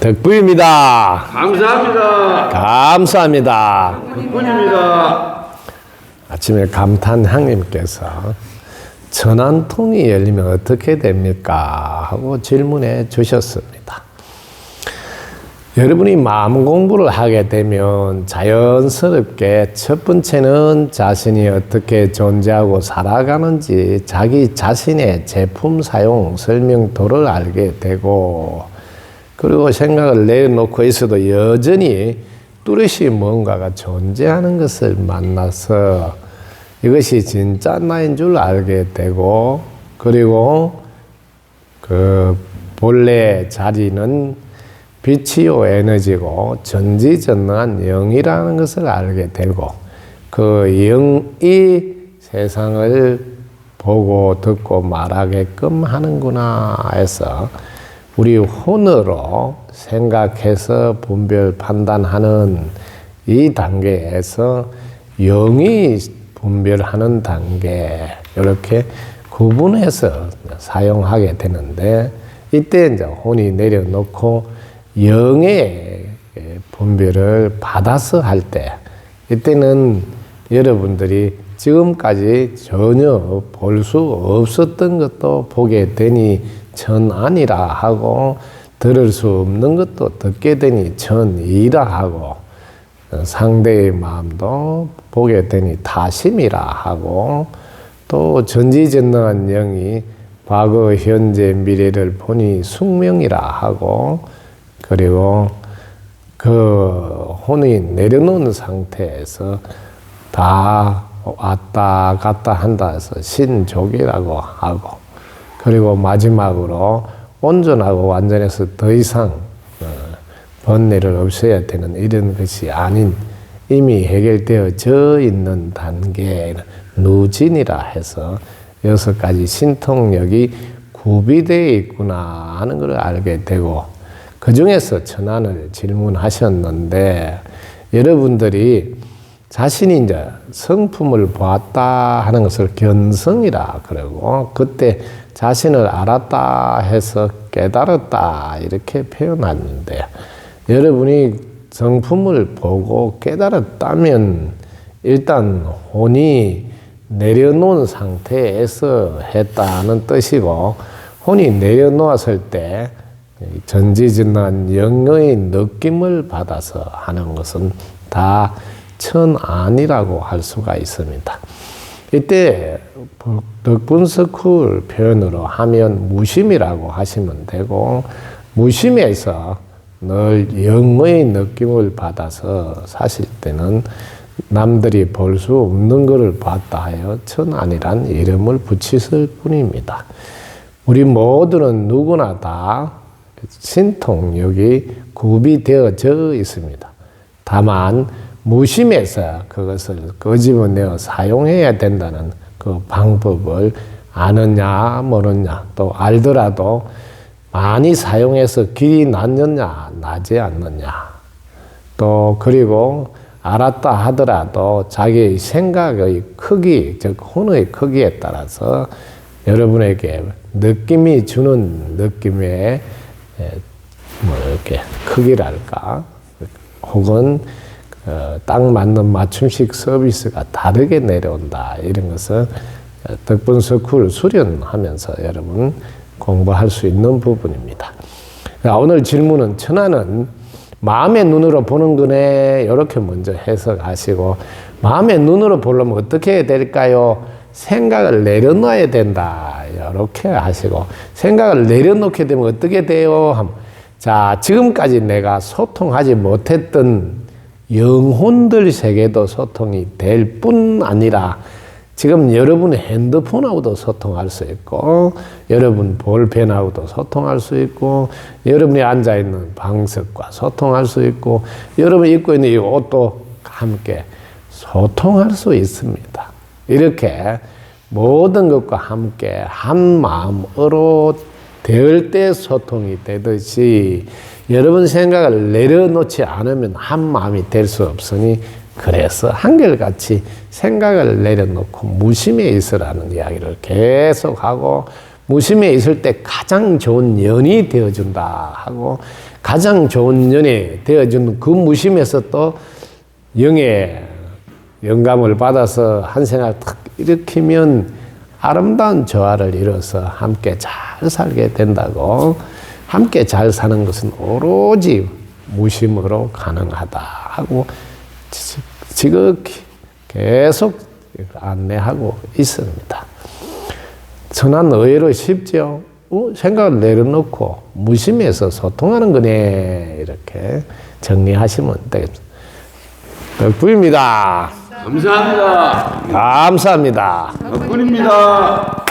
덕부입니다. 감사합니다. 감사합니다. 덕분입니다. 아침에 감탄 형님께서 천안통이 열리면 어떻게 됩니까? 하고 질문해 주셨습니다. 여러분이 마음 공부를 하게 되면 자연스럽게 첫 번째는 자신이 어떻게 존재하고 살아가는지 자기 자신의 제품 사용 설명도를 알게 되고 그리고 생각을 내려놓고 있어도 여전히 뚜렷이 뭔가가 존재하는 것을 만나서 이것이 진짜 나인 줄 알게 되고 그리고 그 본래 자리는 빛이요 에너지고 전지전능한 영이라는 것을 알게 되고 그 영이 세상을 보고 듣고 말하게끔 하는구나 해서 우리 혼으로 생각해서 분별 판단하는 이 단계에서 영이 분별하는 단계 이렇게 구분해서 사용하게 되는데 이때 이제 혼이 내려놓고 영의 분별을 받아서 할 때 이때는 여러분들이 지금까지 전혀 볼 수 없었던 것도 보게 되니 천안이라 하고 들을 수 없는 것도 듣게 되니 천이라 하고 상대의 마음도 보게 되니 타심이라 하고 또 전지전능한 영이 과거, 현재, 미래를 보니 숙명이라 하고 그리고 그 혼이 내려놓은 상태에서 다 왔다 갔다 한다 해서 신족이라고 하고 그리고 마지막으로 온전하고 완전해서 더 이상 어, 번뇌를 없애야 되는 이런 것이 아닌 이미 해결되어져 있는 단계 누진이라 해서 여섯 가지 신통력이 구비되어 있구나 하는 것을 알게 되고 그 중에서 천안을 질문하셨는데 여러분들이 자신이 이제 성품을 보았다 하는 것을 견성이라 그러고 그때 자신을 알았다 해서 깨달았다 이렇게 표현하는데 여러분이 성품을 보고 깨달았다면 일단 혼이 내려놓은 상태에서 했다는 뜻이고 혼이 내려놓았을 때 전지전능한 영의 느낌을 받아서 하는 것은 다 천안이라고 할 수가 있습니다. 이때 덕분스쿨 표현으로 하면 무심이라고 하시면 되고 무심에서 늘 영의 느낌을 받아서 사실 때는 남들이 볼 수 없는 것을 봤다 하여 천안이란 이름을 붙이실 뿐입니다. 우리 모두는 누구나 다 신통력이 구비되어져 있습니다. 다만 무심해서 그것을 끄집어내어 사용해야 된다는 그 방법을 아느냐 모르냐 또 알더라도 많이 사용해서 길이 낮느냐 나지 않느냐. 또 그리고 알았다 하더라도 자기의 생각의 크기 즉 혼의 크기에 따라서 여러분에게 느낌이 주는 느낌의 뭐 이렇게 크기랄까? 혹은 어, 딱 맞는 맞춤식 서비스가 다르게 내려온다 이런 것은 덕분 스쿨 수련하면서 여러분 공부할 수 있는 부분입니다. 오늘 질문은 천하는 마음의 눈으로 보는 거네 이렇게 먼저 해석하시고 마음의 눈으로 보려면 어떻게 될까요? 생각을 내려놔야 된다 이렇게 하시고 생각을 내려놓게 되면 어떻게 돼요? 자 지금까지 내가 소통하지 못했던 영혼들 세계도 소통이 될 뿐 아니라 지금 여러분의 핸드폰하고도 소통할 수 있고 여러분 볼펜하고도 소통할 수 있고 여러분이 앉아 있는 방석과 소통할 수 있고 여러분이 입고 있는 이 옷도 함께 소통할 수 있습니다. 이렇게 모든 것과 함께 한 마음으로 될 때 소통이 되듯이 여러분 생각을 내려놓지 않으면 한 마음이 될 수 없으니 그래서 한결같이 생각을 내려놓고 무심에 있으라는 이야기를 계속하고 무심에 있을 때 가장 좋은 연이 되어준다 하고 가장 좋은 년이 되어준 그 무심에서 또 영의 영감을 받아서 한 생활 탁 일으키면 아름다운 조화를 이뤄서 함께 잘 살게 된다고 함께 잘 사는 것은 오로지 무심으로 가능하다 하고 지- 지극히 계속 안내하고 있습니다. 저는 의외로 쉽죠. 어, 생각을 내려놓고 무심해서 소통하는 거네 이렇게 정리하시면 되겠습니다. 덕분입니다. 감사합니다. 감사합니다. 덕분입니다.